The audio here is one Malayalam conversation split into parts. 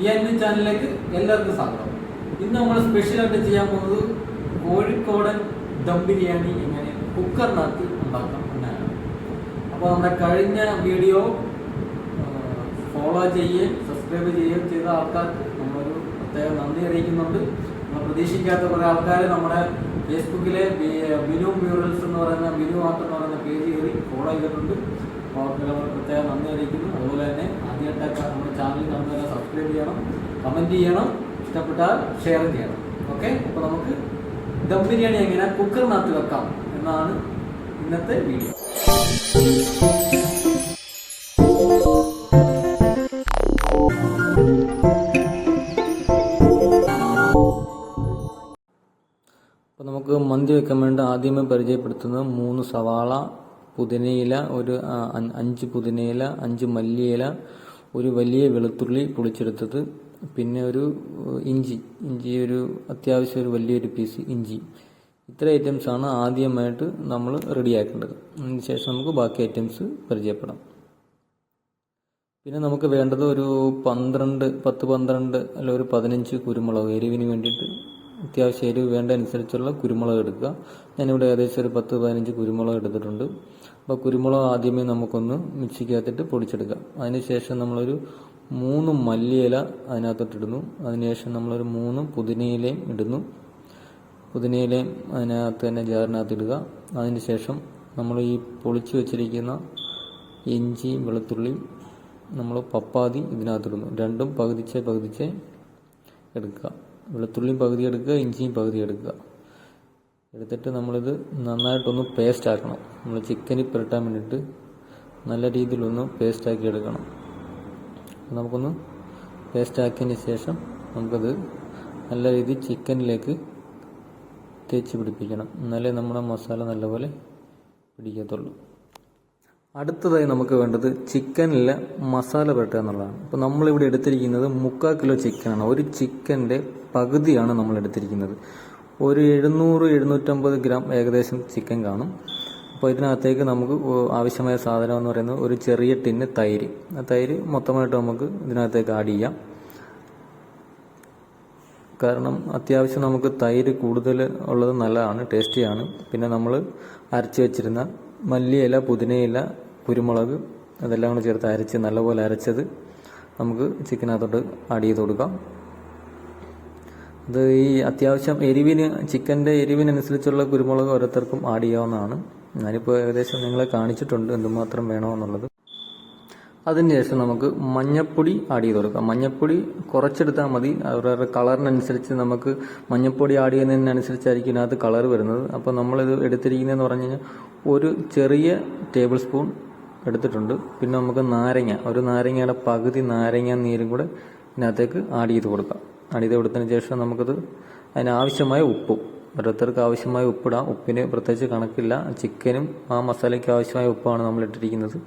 ബി എൻ ബി ചാനലിലേക്ക് എല്ലാവർക്കും സ്വാഗതം. ഇന്ന് നമ്മൾ സ്പെഷ്യലായിട്ട് ചെയ്യാൻ പോകുന്നത് കോഴിക്കോടൻ ദം ബിരിയാണി എങ്ങനെ കുക്കറിനകത്ത് ഉണ്ടാക്കാം എന്നാണ്. അപ്പോൾ നമ്മുടെ കഴിഞ്ഞ വീഡിയോ ഫോളോ ചെയ്യുകയും സബ്സ്ക്രൈബ് ചെയ്യുകയും ചെയ്ത ആൾക്കാർക്ക് നമ്മളൊരു പ്രത്യേക നന്ദി അറിയിക്കുന്നുണ്ട്. നമ്മൾ പ്രതീക്ഷിക്കാത്ത കുറേ ആൾക്കാർ നമ്മുടെ ഫേസ്ബുക്കിലെ ബിനു മ്യൂറൽസ് എന്ന് പറയുന്ന ബിനു ആർട്ട് എന്ന് പറയുന്ന പേജ് കയറി ഫോളോ ചെയ്തിട്ടുണ്ട്. നമ്മൾ പ്രത്യേക നന്ദി അറിയിക്കുന്നു. അതുപോലെ തന്നെ ആദ്യമായിട്ട് നമ്മുടെ ചാനൽ കാണുന്നവരെ സബ്സ്ക്രൈബ് ചെയ്യണം കമന്റ് ചെയ്യണം ഇഷ്ടപ്പെട്ടാൽ ഷെയർ ചെയ്യണം. ഓക്കെ അപ്പോൾ നമുക്ക് ദം ബിരിയാണി എങ്ങനെ കുക്കറിനകത്ത് വെക്കാം എന്നാണ് ഇന്നത്തെ വീഡിയോ അപ്പോൾ നമുക്ക് മന്തി വെക്കാൻ വേണ്ടി ആദ്യമേ പരിചയപ്പെടുത്തുന്നത് മൂന്ന് സവാള പുതിനയില ഒരു അഞ്ച് പുതിനയില അഞ്ച് മല്ലിയില ഒരു വലിയ വെളുത്തുള്ളി പൊളിച്ചെടുത്തത്. പിന്നെ ഒരു ഇഞ്ചി ഇഞ്ചി ഒരു അത്യാവശ്യം ഒരു വലിയൊരു പീസ് ഇഞ്ചി. ഇത്ര ഐറ്റംസ് ആണ് ആദ്യമായിട്ട് നമ്മൾ റെഡിയാക്കേണ്ടത്. അതിനുശേഷം നമുക്ക് ബാക്കി ഐറ്റംസ് പരിചയപ്പെടാം. പിന്നെ നമുക്ക് വേണ്ടത് ഒരു പന്ത്രണ്ട് പത്ത് പന്ത്രണ്ട് അല്ല ഒരു പതിനഞ്ച് കുരുമുളക് എരിവിന് വേണ്ടിയിട്ട്. അത്യാവശ്യം എരിവ് വേണ്ട അനുസരിച്ചുള്ള കുരുമുളക് എടുക്കുക. ഞാനിവിടെ ഏകദേശം ഒരു പത്ത് പതിനഞ്ച് കുരുമുളക് എടുത്തിട്ടുണ്ട്. അപ്പോൾ കുരുമുളക് ആദ്യമേ നമുക്കൊന്ന് മിക്സിക്കകത്തിട്ട് പൊടിച്ചെടുക്കാം. അതിനുശേഷം നമ്മളൊരു മൂന്ന് മല്ലിയില അതിനകത്തോട്ടിടുന്നു. അതിനുശേഷം നമ്മളൊരു മൂന്ന് പുതിനയിലയും ഇടുന്നു. പുതിനയിലയും അതിനകത്ത് തന്നെ ജാറിനകത്ത് ഇടുക അതിനുശേഷം നമ്മൾ ഈ പൊളിച്ചു വെച്ചിരിക്കുന്ന ഇഞ്ചിയും വെളുത്തുള്ളിയും നമ്മൾ പപ്പാതി ഇതിനകത്തിടുന്നു. രണ്ടും പകുതിച്ച് പകുതിച്ച് എടുക്കുക. വെളുത്തുള്ളിയും പകുതി എടുക്കുക ഇഞ്ചിയും പകുതി എടുക്കുക. എടുത്തിട്ട് നമ്മളിത് നന്നായിട്ടൊന്ന് പേസ്റ്റ് ആക്കണം. നമ്മൾ ചിക്കനിൽ പുരട്ടാൻ വേണ്ടിയിട്ട് നല്ല രീതിയിലൊന്ന് പേസ്റ്റ് ആക്കി എടുക്കണം. നമുക്കൊന്ന് പേസ്റ്റ് ആക്കിയതിന് ശേഷം നമുക്കത് നല്ല രീതിയിൽ ചിക്കനിലേക്ക് തേച്ച് പിടിപ്പിക്കണം. എന്നാലേ നമ്മുടെ മസാല നല്ലപോലെ പിടിക്കത്തുള്ളൂ. അടുത്തതായി നമുക്ക് വേണ്ടത് ചിക്കനിലെ മസാല പുരട്ടുക എന്നുള്ളതാണ്. അപ്പോൾ നമ്മളിവിടെ എടുത്തിരിക്കുന്നത് മുക്കാൽ കിലോ ചിക്കനാണ് ഒരു ചിക്കന്റെ പകുതിയാണ് നമ്മൾ എടുത്തിരിക്കുന്നത്. ഒരു എഴുന്നൂറ് എഴുന്നൂറ്റമ്പത് ഗ്രാം ഏകദേശം ചിക്കൻ കാണും. അപ്പോൾ ഇതിനകത്തേക്ക് നമുക്ക് ആവശ്യമായ സാധനം എന്ന് പറയുന്നത് ഒരു ചെറിയ ടിന്ന് തൈര്. ആ തൈര് മൊത്തമായിട്ട് നമുക്ക് ഇതിനകത്തേക്ക് ആഡ് ചെയ്യാം. കാരണം അത്യാവശ്യം നമുക്ക് തൈര് കൂടുതൽ ഉള്ളത് നല്ലതാണ് ടേസ്റ്റിയാണ് പിന്നെ നമ്മൾ അരച്ച് വെച്ചിരുന്ന മല്ലിയില പുതിനയില കുരുമുളക് അതെല്ലാം കൂടെ ചേർത്ത് അരച്ച് നല്ലപോലെ അരച്ചത് നമുക്ക് ചിക്കനകത്തോട്ട് ആഡ് ചെയ്ത് കൊടുക്കാം. അത് ഈ അത്യാവശ്യം എരിവിന് ചിക്കന്റെ എരിവിനനുസരിച്ചുള്ള കുരുമുളക് ഓരോരുത്തർക്കും ആഡ് ചെയ്യാവുന്നതാണ്. ഞാനിപ്പോൾ ഏകദേശം നിങ്ങളെ കാണിച്ചിട്ടുണ്ട് എന്തുമാത്രം വേണമെന്നുള്ളത്. അതിനുശേഷം നമുക്ക് മഞ്ഞപ്പൊടി ആഡ് ചെയ്ത് കൊടുക്കാം. മഞ്ഞപ്പൊടി കുറച്ചെടുത്താൽ മതി. അവരുടെ കളറിനനുസരിച്ച് നമുക്ക് മഞ്ഞപ്പൊടി ആഡ് ചെയ്യുന്നതിനനുസരിച്ചായിരിക്കും ഇതിനകത്ത് കളർ വരുന്നത്. അപ്പോൾ നമ്മളിത് എടുത്തിരിക്കുന്നതെന്ന് പറഞ്ഞു കഴിഞ്ഞാൽ ഒരു ചെറിയ ടേബിൾ സ്പൂൺ എടുത്തിട്ടുണ്ട്. പിന്നെ നമുക്ക് നാരങ്ങ ഒരു നാരങ്ങയുടെ പകുതി നാരങ്ങ നീരും കൂടെ ഇതിനകത്തേക്ക് ആഡ് ചെയ്ത് കൊടുക്കാം. ചെയ്ത് കൊടുത്തതിന് ശേഷം നമുക്കത് അതിനാവശ്യമായ ഉപ്പും. ഓരോരുത്തർക്ക് ആവശ്യമായ ഉപ്പിടാം. ഉപ്പിന് പ്രത്യേകിച്ച് കണക്കില്ല. ചിക്കനും ആ മസാലയ്ക്ക് ആവശ്യമായ ഉപ്പാണ് നമ്മൾ ഇട്ടിരിക്കുന്നത്.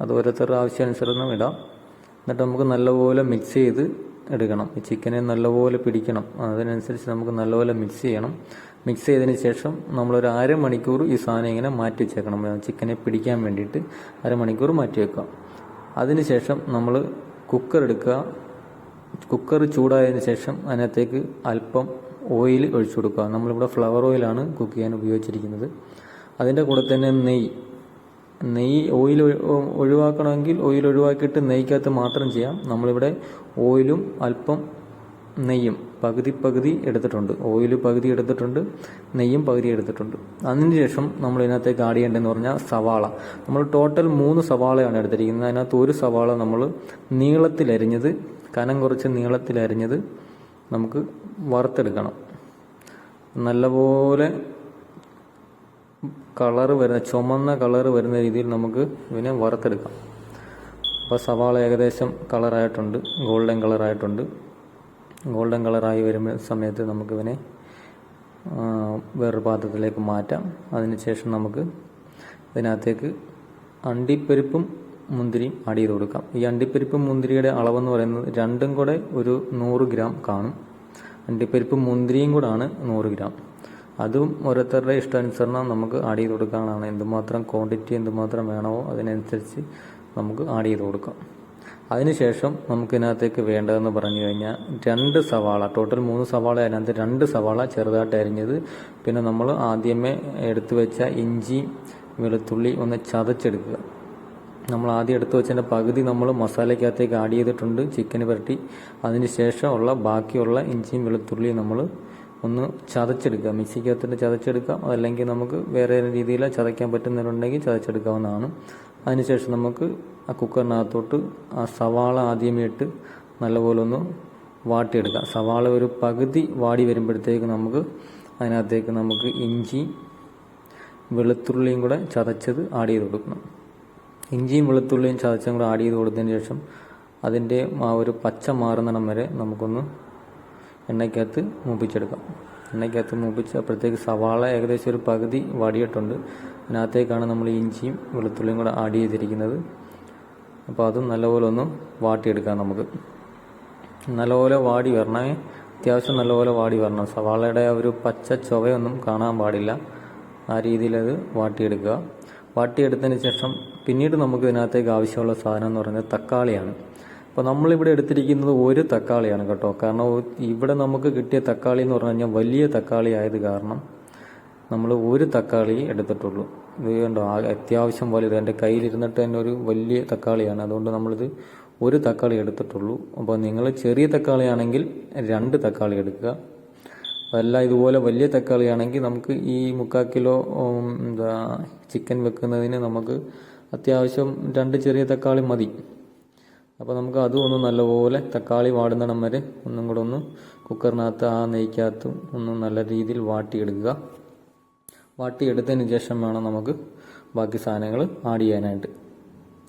അത് ഓരോരുത്തരുടെ ആവശ്യാനുസരണം ഇടാം. എന്നിട്ട് നമുക്ക് നല്ലപോലെ മിക്സ് ചെയ്ത് എടുക്കണം. ഈ ചിക്കനെ നല്ലപോലെ പിടിക്കണം. അതിനനുസരിച്ച് നമുക്ക് നല്ലപോലെ മിക്സ് ചെയ്യണം. മിക്സ് ചെയ്തതിന് ശേഷം നമ്മളൊരു അരമണിക്കൂർ ഈ സാധനം ഇങ്ങനെ മാറ്റി വെച്ചേക്കണം. ചിക്കനെ പിടിക്കാൻ വേണ്ടിയിട്ട് അരമണിക്കൂർ മാറ്റി വെക്കുക അതിനുശേഷം നമ്മൾ കുക്കർ എടുക്കുക. കുക്കർ ചൂടായതിനു ശേഷം അതിനകത്തേക്ക് അല്പം ഓയിൽ ഒഴിച്ചു കൊടുക്കുക. നമ്മളിവിടെ ഫ്ലവർ ഓയിലാണ് കുക്ക് ചെയ്യാൻ ഉപയോഗിച്ചിരിക്കുന്നത്. അതിന്റെ കൂടെ തന്നെ നെയ്യ്. നെയ്യ് ഓയിൽ ഒഴിവാക്കണമെങ്കിൽ ഓയിൽ ഒഴിവാക്കിയിട്ട് നെയ്ക്കകത്ത് മാത്രം ചെയ്യാം. നമ്മളിവിടെ ഓയിലും അല്പം നെയ്യും പകുതി പകുതി എടുത്തിട്ടുണ്ട്. ഓയിൽ പകുതി എടുത്തിട്ടുണ്ട് നെയ്യും പകുതി എടുത്തിട്ടുണ്ട്. അതിനുശേഷം നമ്മൾ ഇതിനകത്തേക്ക് ആഡ് ചെയ്യേണ്ടതെന്ന് പറഞ്ഞാൽ സവാള. നമ്മൾ ടോട്ടൽ മൂന്ന് സവാളയാണ് എടുത്തിരിക്കുന്നത്. അതിനകത്ത് ഒരു സവാള നമ്മൾ നീളത്തിലരിഞ്ഞത് കനം കുറച്ച് നീളത്തിൽ നീളത്തിലരിഞ്ഞത് നമുക്ക് വറുത്തെടുക്കണം. നല്ലപോലെ കളറ് വരുന്ന ചുമന്ന കളറ് വരുന്ന രീതിയിൽ നമുക്ക് ഇതിനെ വറുത്തെടുക്കാം. അപ്പോൾ സവാള ഏകദേശം കളറായിട്ടുണ്ട് ഗോൾഡൻ കളറായിട്ടുണ്ട്. ഗോൾഡൻ കളറായി വരുന്ന സമയത്ത് നമുക്കിവനെ വേറൊരു പാത്രത്തിലേക്ക് മാറ്റാം. അതിനുശേഷം നമുക്ക് ഇതിനകത്തേക്ക് അണ്ടിപ്പരിപ്പും മുന്തിരിയും ആഡ് ചെയ്ത് കൊടുക്കാം. ഈ അണ്ടിപ്പരിപ്പും മുന്തിരിയുടെ അളവെന്ന് പറയുന്നത് രണ്ടും കൂടെ ഒരു നൂറ് ഗ്രാം കാണും. അണ്ടിപ്പരിപ്പും മുന്തിരിയും കൂടാണ് നൂറ് ഗ്രാം. അതും ഓരോരുത്തരുടെ ഇഷ്ടാനുസരണം നമുക്ക് ആഡ് ചെയ്ത് കൊടുക്കാനാണ്. എന്തുമാത്രം ക്വാണ്ടിറ്റി എന്തുമാത്രം വേണമോ അതിനനുസരിച്ച് നമുക്ക് ആഡ് ചെയ്ത് കൊടുക്കാം. അതിനുശേഷം നമുക്ക് ഇതിനകത്തേക്ക് വേണ്ടതെന്ന് പറഞ്ഞു കഴിഞ്ഞാൽ രണ്ട് സവാള ടോട്ടൽ മൂന്ന് സവാള അതിനകത്ത് രണ്ട് സവാള ചെറുതായിട്ട് അരിഞ്ഞത്. പിന്നെ നമ്മൾ ആദ്യമേ എടുത്തു വെച്ച ഇഞ്ചി വെളുത്തുള്ളി ഒന്ന് ചതച്ചെടുക്കുക. നമ്മൾ ആദ്യം എടുത്തു വെച്ചതിന്റെ പകുതി നമ്മൾ മസാലയ്ക്കകത്തേക്ക് ആഡ് ചെയ്തിട്ടുണ്ട് ചിക്കൻ പുരട്ടി. അതിന് ശേഷമുള്ള ബാക്കിയുള്ള ഇഞ്ചിയും വെളുത്തുള്ളിയും നമ്മൾ ഒന്ന് ചതച്ചെടുക്കുക. മിക്സിക്കകത്തിട്ട് ചതച്ചെടുക്കാം അതല്ലെങ്കിൽ നമുക്ക് വേറെ രീതിയിൽ ചതയ്ക്കാൻ പറ്റുന്നവരുണ്ടെങ്കിൽ ചതച്ചെടുക്കാവുന്നതാണ്. അതിനുശേഷം നമുക്ക് ആ കുക്കറിനകത്തോട്ട് ആ സവാള ആദ്യമേ ഇട്ട് നല്ലപോലെ ഒന്ന് വാട്ടിയെടുക്കാം സവാള ഒരു പകുതി വാടി വരുമ്പോഴത്തേക്ക് നമുക്ക് അതിനകത്തേക്ക് നമുക്ക് ഇഞ്ചി വെളുത്തുള്ളിയും കൂടെ ചതച്ചത് ആഡ് ചെയ്ത് കൊടുക്കണം. ഇഞ്ചിയും വെളുത്തുള്ളിയും ചതച്ചും കൂടെ ആഡ് ചെയ്ത് കൊടുത്തതിന് ശേഷം അതിന്റെ ആ ഒരു പച്ച മാറുന്നിടം വരെ നമുക്കൊന്ന് എണ്ണയ്ക്കകത്ത് മൂപ്പിച്ചെടുക്കാം. എണ്ണയ്ക്കകത്ത് മൂപ്പിച്ച് അപ്പോഴത്തേക്ക് സവാള ഏകദേശം ഒരു പകുതി വടിയിട്ടുണ്ട്. അതിനകത്തേക്കാണ് നമ്മൾ ഇഞ്ചിയും വെളുത്തുള്ളിയും കൂടെ ആഡ് ചെയ്തിരിക്കുന്നത്. അപ്പോൾ അതും നല്ലപോലെ ഒന്ന് വാട്ടിയെടുക്കാം നമുക്ക്. നല്ലപോലെ വാടി വരണമേ അത്യാവശ്യം നല്ലപോലെ വാടി വരണം. സവാളയുടെ ഒരു പച്ച ചൊവയൊന്നും കാണാൻ പാടില്ല. ആ രീതിയിൽ അത് വാട്ടിയെടുക്കുക. വാട്ടിയെടുത്തതിന് ശേഷം പിന്നീട് നമുക്ക് ഇതിനകത്തേക്ക് ആവശ്യമുള്ള സാധനം എന്ന് പറയുന്നത് തക്കാളിയാണ്. അപ്പോൾ നമ്മളിവിടെ എടുത്തിരിക്കുന്നത് ഒരു തക്കാളിയാണ് കേട്ടോ. കാരണം ഇവിടെ നമുക്ക് കിട്ടിയ തക്കാളി എന്ന് പറഞ്ഞു കഴിഞ്ഞാൽ വലിയ തക്കാളി ആയത് കാരണം നമ്മൾ ഒരു തക്കാളി എടുത്തിട്ടുള്ളൂ. ഇത് കണ്ടോ? അത്യാവശ്യം വലുത് എന്റെ കയ്യിലിരുന്നിട്ട് തന്നെ ഒരു വലിയ തക്കാളിയാണ്. അതുകൊണ്ട് നമ്മളിത് ഒരു തക്കാളി എടുത്തിട്ടുള്ളൂ. അപ്പോൾ നിങ്ങൾ ചെറിയ തക്കാളിയാണെങ്കിൽ രണ്ട് തക്കാളി എടുക്കുക. അതല്ല ഇതുപോലെ വലിയ തക്കാളിയാണെങ്കിൽ നമുക്ക് ഈ മുക്കാൽ കിലോ എന്താ ചിക്കൻ വെക്കുന്നതിന് നമുക്ക് അത്യാവശ്യം രണ്ട് ചെറിയ തക്കാളി മതി. അപ്പോൾ നമുക്ക് അതും ഒന്ന് നല്ലപോലെ തക്കാളി വാടുന്നിടം വരെ ഒന്നും കൂടെ ഒന്ന് കുക്കറിനകത്ത് ആ നെയ്ക്കകത്തും ഒന്ന് നല്ല രീതിയിൽ വാട്ടിയെടുക്കുക. വാട്ടിയെടുത്തതിന് ശേഷം വേണം നമുക്ക് ബാക്കി സാധനങ്ങൾ ആഡ് ചെയ്യാനായിട്ട്.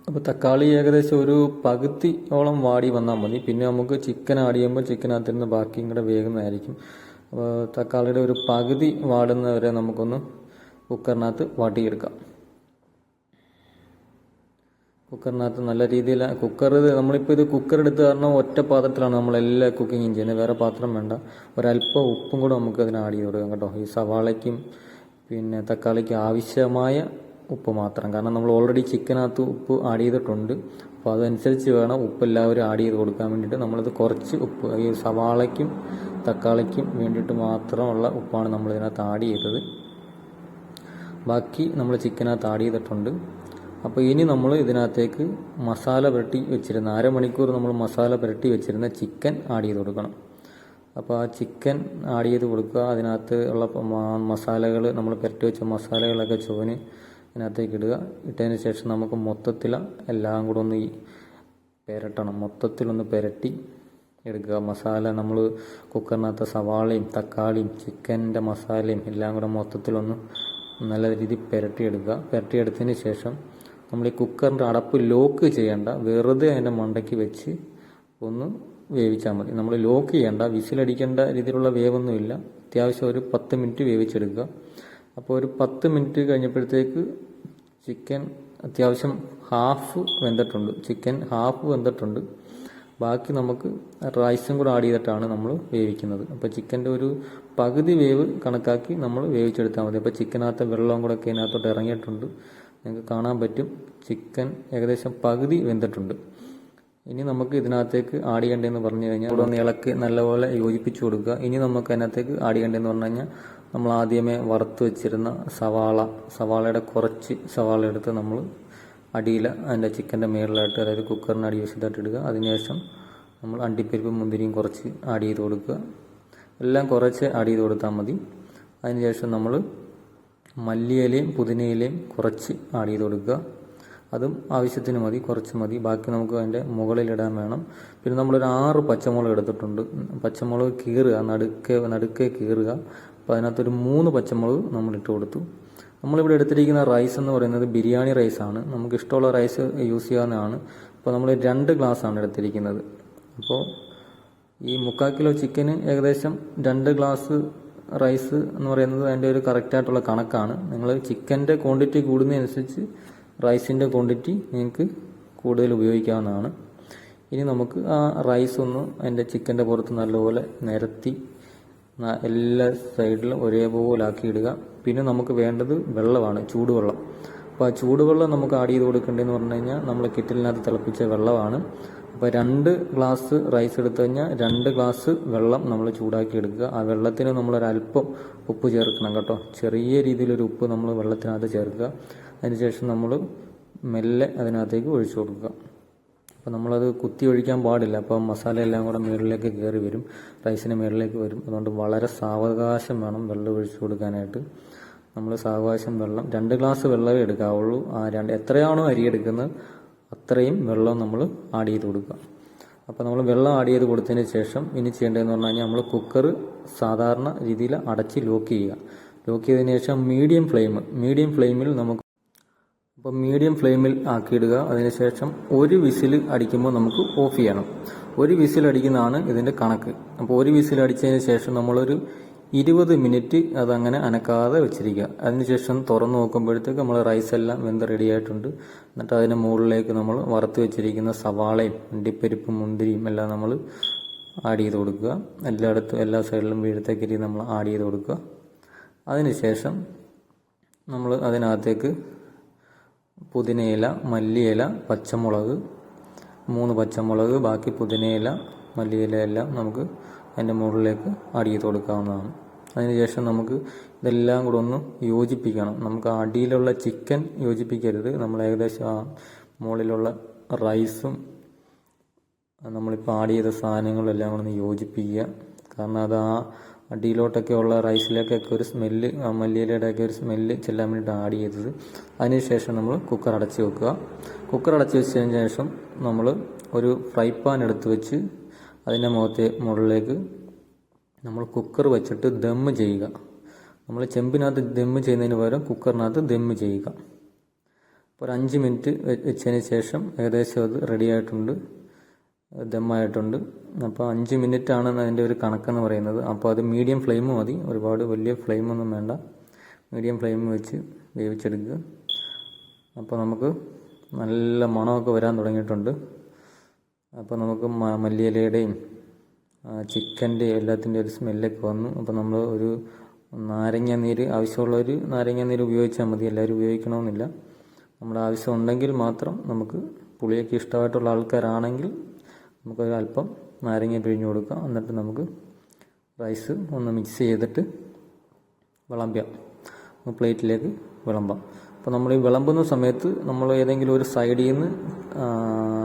അപ്പോൾ തക്കാളി ഏകദേശം ഒരു പകുതിയോളം വാടി വന്നാൽ മതി. പിന്നെ നമുക്ക് ചിക്കൻ ആഡ് ചെയ്യുമ്പോൾ ചിക്കനകത്തിരുന്ന് ബാക്കിയും കൂടെ വേകുന്നതായിരിക്കും. അപ്പോൾ തക്കാളിയുടെ ഒരു പകുതി വാടുന്നവരെ നമുക്കൊന്ന് കുക്കറിനകത്ത് വാട്ടിയെടുക്കാം. കുക്കറിനകത്ത് നല്ല രീതിയിൽ കുക്കർ ഇത് നമ്മളിപ്പോൾ ഇത് കുക്കർ എടുത്ത് കാരണം ഒറ്റ പാത്രത്തിലാണ് നമ്മൾ എല്ലാ കുക്കിങ്ങും ചെയ്യുന്നത്. വേറെ പാത്രം വേണ്ട. ഒരല്പം ഉപ്പും കൂടെ നമുക്ക് അതിന് ആഡ് ചെയ്ത് കൊടുക്കാം കേട്ടോ. ഈ സവാളയ്ക്കും പിന്നെ തക്കാളിക്കും ആവശ്യമായ ഉപ്പ് മാത്രം. കാരണം നമ്മൾ ഓൾറെഡി ചിക്കനകത്ത് ഉപ്പ് ആഡ് ചെയ്തിട്ടുണ്ട്. അപ്പോൾ അതനുസരിച്ച് വേണം ഉപ്പ് എല്ലാവരും ആഡ് ചെയ്ത് കൊടുക്കാൻ വേണ്ടിയിട്ട് നമ്മളത് കുറച്ച് ഉപ്പ് ഈ സവാളയ്ക്കും തക്കാളിക്കും വേണ്ടിയിട്ട് മാത്രമുള്ള ഉപ്പാണ് നമ്മൾ ഇതിനകത്ത് ആഡ് ചെയ്തത്. ബാക്കി നമ്മൾ ചിക്കനകത്ത് ആഡ് ചെയ്തിട്ടുണ്ട്. അപ്പോൾ ഇനി നമ്മൾ ഇതിനകത്തേക്ക് മസാല പുരട്ടി വെച്ചിരുന്ന അരമണിക്കൂർ നമ്മൾ മസാല പുരട്ടി വെച്ചിരുന്ന ചിക്കൻ ആഡ് ചെയ്ത് കൊടുക്കണം. അപ്പോൾ ആ ചിക്കൻ ആഡ് ചെയ്ത് കൊടുക്കുക. അതിനകത്ത് ഉള്ള മസാലകൾ നമ്മൾ പുരട്ടി വെച്ച മസാലകളൊക്കെ ചുവന് ഇതിനകത്തേക്ക് ഇടുക. ഇട്ടതിന് ശേഷം നമുക്ക് മൊത്തത്തിൽ എല്ലാം കൂടെ ഒന്ന് പെരട്ടണം. മൊത്തത്തിലൊന്ന് പെരട്ടി എടുക്കുക. മസാല നമ്മൾ കുക്കറിനകത്ത് സവാളയും തക്കാളിയും ചിക്കന്റെ മസാലയും എല്ലാം കൂടെ മൊത്തത്തിലൊന്ന് നല്ല രീതിയിൽ പുരട്ടിയെടുക്കുക. പുരട്ടിയെടുത്തതിന് ശേഷം നമ്മൾ ഈ കുക്കറിന്റെ അടപ്പ് ലോക്ക് ചെയ്യേണ്ട വെറുതെ അതിന്റെ മണ്ടയ്ക്ക് വെച്ച് ഒന്ന് വേവിച്ചാൽ മതി. നമ്മൾ ലോക്ക് ചെയ്യേണ്ട വിസിലടിക്കേണ്ട രീതിയിലുള്ള വേവൊന്നുമില്ല. അത്യാവശ്യം ഒരു പത്ത് മിനിറ്റ് വേവിച്ചെടുക്കുക. അപ്പോൾ ഒരു പത്ത് മിനിറ്റ് കഴിഞ്ഞപ്പോഴത്തേക്ക് ചിക്കൻ അത്യാവശ്യം ഹാഫ് വെന്തിട്ടുണ്ട്. ചിക്കൻ ഹാഫ് വെന്തിട്ടുണ്ട്. ബാക്കി നമുക്ക് റൈസും കൂടെ ആഡ് ചെയ്തിട്ടാണ് നമ്മൾ വേവിക്കുന്നത്. അപ്പോൾ ചിക്കന്റെ ഒരു പകുതി വേവ് കണക്കാക്കി നമ്മൾ വേവിച്ചെടുത്താൽ മതി. അപ്പോൾ ചിക്കനകത്ത് വെള്ളവും കൂടെ ഒക്കെ ഇതിനകത്തോട്ട് ഇറങ്ങിയിട്ടുണ്ട്. നിങ്ങൾക്ക് കാണാൻ പറ്റും. ചിക്കൻ ഏകദേശം പകുതി വെന്തിട്ടുണ്ട്. ഇനി നമുക്ക് ഇതിനകത്തേക്ക് ആഡ് ചെയ്യേണ്ടതെന്ന് പറഞ്ഞു കഴിഞ്ഞാൽ ഇവിടെ ഒന്ന് ഇളക്കി നല്ലപോലെ യോജിപ്പിച്ചു കൊടുക്കുക. ഇനി നമുക്ക് അതിനകത്തേക്ക് ആഡ് ചെയ്യേണ്ടതെന്ന് പറഞ്ഞു കഴിഞ്ഞാൽ നമ്മൾ ആദ്യമേ വറുത്ത് വെച്ചിരുന്ന സവാള സവാളയുടെ കുറച്ച് സവാള എടുത്ത് നമ്മൾ അടിയിൽ അതിന്റെ ചിക്കന്റെ മേളിലായിട്ട് അതായത് കുക്കറിന് അടി വശത്തായിട്ട് ഇടുക. അതിനുശേഷം നമ്മൾ അണ്ടിപ്പരിപ്പ് മുന്തിരിയും കുറച്ച് ആഡ് ചെയ്ത് കൊടുക്കുക. എല്ലാം കുറച്ച് ആഡ് ചെയ്ത് കൊടുത്താൽ മതി. അതിനുശേഷം നമ്മൾ മല്ലിയിലയും പുതിനയിലയും കുറച്ച് ആഡ് ചെയ്ത് കൊടുക്കുക. അതും ആവശ്യത്തിന് മതി കുറച്ച് മതി. ബാക്കി നമുക്ക് അതിന്റെ മുകളിലിടാൻ വേണം. പിന്നെ നമ്മളൊരു ആറ് പച്ചമുളക് എടുത്തിട്ടുണ്ട്. പച്ചമുളക് കീറുക നടുക്കെ നടുക്കെ കീറുക. അപ്പോൾ അതിനകത്തൊരു മൂന്ന് പച്ചമുളക് നമ്മൾ ഇട്ട് കൊടുത്തു. നമ്മളിവിടെ എടുത്തിരിക്കുന്ന റൈസ് എന്ന് പറയുന്നത് ബിരിയാണി റൈസ് ആണ്. നമുക്ക് ഇഷ്ടമുള്ള റൈസ് യൂസ് ചെയ്യാവുന്നതാണ് അപ്പോൾ നമ്മൾ രണ്ട് ഗ്ലാസ് ആണ് എടുത്തിരിക്കുന്നത്. അപ്പോൾ ഈ മുക്കാൽ കിലോ ചിക്കന് ഏകദേശം രണ്ട് ഗ്ലാസ് റൈസ് എന്ന് പറയുന്നത് അതിന്റെ ഒരു കറക്റ്റായിട്ടുള്ള കണക്കാണ്. നിങ്ങൾ ചിക്കന്റെ ക്വാണ്ടിറ്റി കൂടുന്നതനുസരിച്ച് റൈസിന്റെ ക്വാണ്ടിറ്റി നിങ്ങൾക്ക് കൂടുതൽ ഉപയോഗിക്കാവുന്നതാണ്. ഇനി നമുക്ക് ആ റൈസ് ഒന്ന് അതിന്റെ ചിക്കന്റെ പുറത്ത് നല്ലപോലെ നിരത്തി എല്ലാ സൈഡിലും ഒരേപോലെ ആക്കി ഇടുക പിന്നെ നമുക്ക് വേണ്ടത് വെള്ളമാണ് ചൂടുവെള്ളം. അപ്പോൾ ആ ചൂടുവെള്ളം നമുക്ക് ആഡ് ചെയ്ത് കൊടുക്കേണ്ടതെന്ന് പറഞ്ഞു കഴിഞ്ഞാൽ നമ്മൾ കിറ്റിലിനകത്ത് തിളപ്പിച്ച വെള്ളമാണ്. അപ്പോൾ രണ്ട് ഗ്ലാസ് റൈസ് എടുത്തു കഴിഞ്ഞാൽ രണ്ട് ഗ്ലാസ് വെള്ളം നമ്മൾ ചൂടാക്കി എടുക്കുക. ആ വെള്ളത്തിന് നമ്മളൊരല്പം ഉപ്പ് ചേർക്കണം കേട്ടോ. ചെറിയ രീതിയിലൊരു ഉപ്പ് നമ്മൾ വെള്ളത്തിനകത്ത് ചേർക്കുക. അതിനുശേഷം നമ്മൾ മെല്ലെ അതിനകത്തേക്ക് ഒഴിച്ചു കൊടുക്കുക. അപ്പോൾ നമ്മളത് കുത്തി ഒഴിക്കാൻ പാടില്ല. അപ്പോൾ മസാല എല്ലാം കൂടെ മുകളിലേക്ക് കയറി വരും. റൈസിന് മുകളിലേക്ക് വരും. അതുകൊണ്ട് വളരെ സാവകാശം വേണം വെള്ളം ഒഴിച്ചു കൊടുക്കാനായിട്ട്. നമ്മൾ സാവകാശം വെള്ളം രണ്ട് ഗ്ലാസ് വെള്ളമേ എടുക്കാവുള്ളൂ. ആ രണ്ട് എത്രയാണോ അരി എടുക്കുന്നത് അത്രയും വെള്ളം നമ്മൾ ആഡ് ചെയ്ത് കൊടുക്കുക. അപ്പോൾ നമ്മൾ വെള്ളം ആഡ് ചെയ്ത് കൊടുത്തതിന് ശേഷം ഇനി ചെയ്യേണ്ടതെന്ന് പറഞ്ഞു കഴിഞ്ഞാൽ നമ്മൾ കുക്കർ സാധാരണ രീതിയിൽ അടച്ച് ലോക്ക് ചെയ്യുക. ലോക്ക് ചെയ്തതിന് ശേഷം മീഡിയം ഫ്ലെയിം മീഡിയം ഫ്ലെയിമിൽ നമുക്ക് അപ്പോൾ മീഡിയം ഫ്ലെയിമിൽ ആക്കിയിടുക. അതിനുശേഷം ഒരു വിസിൽ അടിക്കുമ്പോൾ നമുക്ക് ഓഫ് ചെയ്യണം. ഒരു വിസിൽ അടിക്കുന്നതാണ് ഇതിന്റെ കണക്ക്. അപ്പോൾ ഒരു വിസിൽ അടിച്ചതിന് ശേഷം നമ്മളൊരു ഇരുപത് മിനിറ്റ് അതങ്ങനെ അനക്കാതെ വെച്ചിരിക്കുക. അതിനുശേഷം തുറന്ന് നോക്കുമ്പോഴത്തേക്ക് നമ്മൾ റൈസ് എല്ലാം വെന്ത് റെഡി ആയിട്ടുണ്ട്. എന്നിട്ട് അതിന് മുകളിലേക്ക് നമ്മൾ വറുത്ത് വെച്ചിരിക്കുന്ന സവാളയും അണ്ടിപ്പരിപ്പും മുന്തിരിയും എല്ലാം നമ്മൾ ആഡ് ചെയ്ത് കൊടുക്കുക. എല്ലായിടത്തും എല്ലാ സൈഡിലും വീഴത്തേക്കരി നമ്മൾ ആഡ് ചെയ്ത് കൊടുക്കുക. അതിനുശേഷം നമ്മൾ അതിനകത്തേക്ക് പുതിനയില മല്ലിയില പച്ചമുളക് മൂന്ന് പച്ചമുളക് ബാക്കി പുതിനയില മല്ലിയില എല്ലാം നമുക്ക് അതിന്റെ മുകളിലേക്ക് ആഡ് ചെയ്ത് കൊടുക്കാവുന്നതാണ്. അതിനുശേഷം നമുക്ക് ഇതെല്ലാം കൂടെ ഒന്ന് യോജിപ്പിക്കണം. നമുക്ക് അടിയിലുള്ള ചിക്കൻ യോജിപ്പിക്കരുത്. നമ്മൾ ഏകദേശം ആ മുകളിലുള്ള റൈസും നമ്മളിപ്പോൾ ആഡ് ചെയ്ത സാധനങ്ങളെല്ലാം കൂടെ ഒന്ന് യോജിപ്പിക്കുക. കാരണം അത് ആ അടിയിലോട്ടൊക്കെ ഉള്ള റൈസിലേക്കൊക്കെ ഒരു സ്മെല്ല് ആ മല്ലിയിലയുടെയൊക്കെ ഒരു സ്മെല്ല് ചെല്ലാൻ വേണ്ടിയിട്ട് ആഡ് ചെയ്തത്. അതിനുശേഷം നമ്മൾ കുക്കർ അടച്ച് വെക്കുക. കുക്കർ അടച്ച് വെച്ചതിന് ശേഷം നമ്മൾ ഒരു ഫ്രൈ പാൻ എടുത്ത് വെച്ച് അതിന്റെ മുഖത്തെ മുകളിലേക്ക് നമ്മൾ കുക്കർ വെച്ചിട്ട് ദമ്മ് ചെയ്യുക. നമ്മൾ ചെമ്പിനകത്ത് ദമ്മ് ചെയ്യുന്നതിന് പകരം കുക്കറിനകത്ത് ദമ്മ് ചെയ്യുക. ഒരു അഞ്ച് മിനിറ്റ് വെച്ചതിന് ശേഷം ഏകദേശം അത് റെഡി ആയിട്ടുണ്ട്. ദമ്മായിട്ടുണ്ട്. അപ്പോൾ അഞ്ച് മിനിറ്റ് ആണ് അതിന്റെ ഒരു കണക്കെന്ന് പറയുന്നത്. അപ്പോൾ അത് മീഡിയം ഫ്ലെയിം മതി. ഒരുപാട് വലിയ ഫ്ലെയിമൊന്നും വേണ്ട. മീഡിയം ഫ്ലെയിം വെച്ച് വേവിച്ചെടുക്കുക. അപ്പോൾ നമുക്ക് നല്ല മണമൊക്കെ വരാൻ തുടങ്ങിയിട്ടുണ്ട്. അപ്പോൾ നമുക്ക് മല്ലിയിലയുടെയും ചിക്കന്റെ എല്ലാത്തിന്റെ ഒരു സ്മെല്ലൊക്കെ വന്നു. അപ്പോൾ നമ്മൾ ഒരു നാരങ്ങ നീര് ഒരു നാരങ്ങ നീര് ഉപയോഗിച്ചാൽ മതി. എല്ലാവരും ഉപയോഗിക്കണമെന്നില്ല. നമ്മുടെ ആവശ്യം ഉണ്ടെങ്കിൽ മാത്രം നമുക്ക് പുളിയൊക്കെ ഇഷ്ടമായിട്ടുള്ള ആൾക്കാരാണെങ്കിൽ നമുക്കൊരു അല്പം നാരങ്ങ പിഴിഞ്ഞ് കൊടുക്കാം. എന്നിട്ട് നമുക്ക് റൈസ് ഒന്ന് മിക്സ് ചെയ്തിട്ട് വിളമ്പാം പ്ലേറ്റിലേക്ക് വിളമ്പാം. അപ്പോൾ നമ്മൾ ഈ വിളമ്പുന്ന സമയത്ത് നമ്മൾ ഏതെങ്കിലും ഒരു സൈഡിൽ നിന്ന്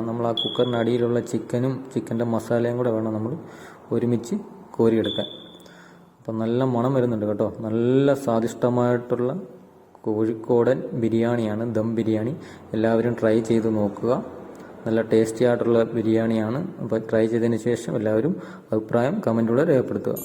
നമ്മൾ ആ കുക്കറിന്റെ അടിയിലുള്ള ചിക്കനും ചിക്കന്റെ മസാലയും കൂടെ വേണം നമ്മൾ ഒരുമിച്ച് കോരിയെടുക്കാൻ. അപ്പം നല്ല മണം വരുന്നുണ്ട് കേട്ടോ. നല്ല സ്വാദിഷ്ടമായിട്ടുള്ള കോഴിക്കോടൻ ബിരിയാണിയാണ് ദം ബിരിയാണി. എല്ലാവരും ട്രൈ ചെയ്ത് നോക്കുക. നല്ല ടേസ്റ്റി ആയിട്ടുള്ള ബിരിയാണിയാണ്. അപ്പോൾ ട്രൈ ചെയ്തതിന് ശേഷം എല്ലാവരും അഭിപ്രായം കമന്റിലൂടെ രേഖപ്പെടുത്തുക.